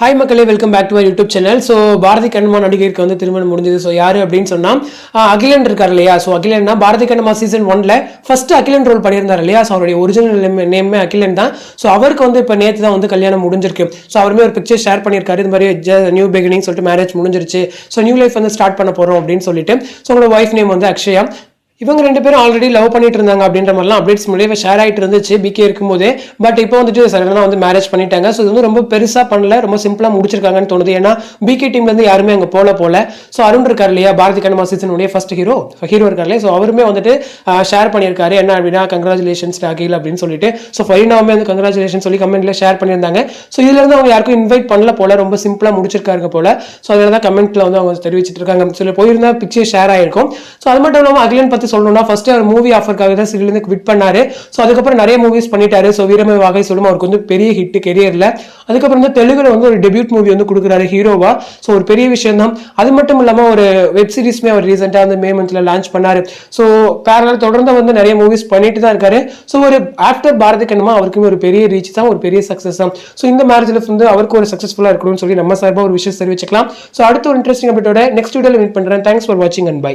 Hi மக்களே welcome back to YouTube channel so Bharathi Kannamma நடிகருக்கு வந்து திருமணம் முடிஞ்சது. ஸோ யார் அப்படின்னு சொன்னால் அகிலன் இருக்கார் இல்லையா? ஸோ அகிலன்னா பாரதி கண்ணம்மா சீசன் ஒன்ல ஃபர்ஸ்ட் அகிலன் ரோல் பண்ணியிருந்தார் இல்லையா? ஸோ அவருடைய ஒரிஜினல் நேமே அகிலன் தான். ஸோ அவருக்கு வந்து இப்போ நேற்று தான் வந்து கல்யாணம் முடிஞ்சிருக்கு. ஸோ அவருமே ஒரு பிக்சர் ஷேர் பண்ணியிருக்காரு. இது மாதிரி நியூ பிகினிங் சொல்லிட்டு மேரேஜ் முடிஞ்சிருச்சு. ஸோ நியூ லைஃப் வந்து ஸ்டார்ட் பண்ண போகிறோம் அப்படின்னு சொல்லிட்டு. ஸோ உங்களோட ஒய்ஃப் நேம் வந்து அக்ஷயா. இவங்க ரெண்டு பேரும் ஆல்ரெடி லவ் பண்ணிட்டு இருந்தாங்க அப்படின்ற மாதிரிலாம் அப்டேட்ஸ் மூலியமாக ஷேர் ஆகிட்டு இருந்துச்சு பிகே இருக்கும்போதே. பட் இப்போ வந்துட்டு சடனாக வந்து மேரேஜ் பண்ணிட்டாங்க. ஸோ இது வந்து ரொம்ப பெருசாக பண்ணல ரொம்ப சிம்பிளாக முடிச்சிருக்காங்கன்னு தோணுது. ஏன்னா பிகே டீம்லேருந்து யாருமே அங்கே போல போல. ஸோ அருண் இருக்கார் இல்லையா பாரதி கண்ணமா சீசனுடைய ஃபர்ஸ்ட் ஹீரோ ஹீரோ இருக்கார் இல்லையா? ஸோ அவருமே வந்துட்டு ஷேர் பண்ணியிருக்காரு. என்ன அப்படின்னா கங்க்ராச்சுலேஷன்ஸ் ராகில் அப்படின்னு சொல்லிட்டு. ஸோ ஃபைனாவுமே வந்து கங்க்ராச்சுலேஷன் சொல்லி கமெண்ட்ல ஷேர் பண்ணியிருந்தாங்க. ஸோ இதுல இருந்து அவங்க யாருக்கும் இன்வைட் பண்ணல போல ரொம்ப சிம்பிளாக முடிச்சிருக்காங்க போல. ஸோ அதில் தான் கமெண்ட்ல வந்து அவங்க தெரிவிச்சிட்டு இருக்காங்க. சொல்லி போயிருந்தா பிக்சர் ஷேர் ஆயிருக்கும். ஸோ அது மட்டும் இல்லாமல் அகிலன் பற்றி சொல்லணும்னா ஃபர்ஸ்ட் அவர் மூவி ஆஃபருக்காக தான் சிறிலிருந்து குவிட் பண்ணாரு. ஸோ அதுக்கப்புறம் நிறைய மூவிஸ் பண்ணிட்டாரு. ஸோ வீரமை வகை சொல்லும் அவருக்கு வந்து பெரிய ஹிட் கெரியரில் அதுக்கப்புறம் வந்து தெலுங்குல வந்து ஒரு டெபியூட் மூவி வந்து கொடுக்குறாரு ஹீரோவா ஸோ ஒரு பெரிய விஷயம் தான் அது மட்டும் இல்லாமல் ஒரு வெப் சீரிஸ்மே அவர் ரீசெண்டாக வந்து மே மந்த்ல லான்ச் பண்ணாரு. ஸோ பேரலாக தொடர்ந்து வந்து நிறைய மூவிஸ் பண்ணிட்டு தான் இருக்காரு. ஸோ ஒரு ஆஃப்டர் பாரதி கண்ணமா அவருக்குமே ஒரு பெரிய ரீச் தான் ஒரு பெரிய சக்ஸஸ் தான். ஸோ இந்த மேரேஜ் லைஃப் வந்து அவருக்கு ஒரு சக்ஸஸ்ஃபுல்லாக இருக்கணும்னு சொல்லி நம்ம சார்பாக ஒரு விஷயம் தெரிவிச்சுக்கலாம். ஸோ அடுத்த ஒரு இன்ட்ரெஸ்டிங் அப்டேட்டோட நெக்ஸ்ட் வீடியோவில் மீட் பண்ணுறேன் தேங்க்ஸ் ஃபார் வாட்சிங் அண்ட் பை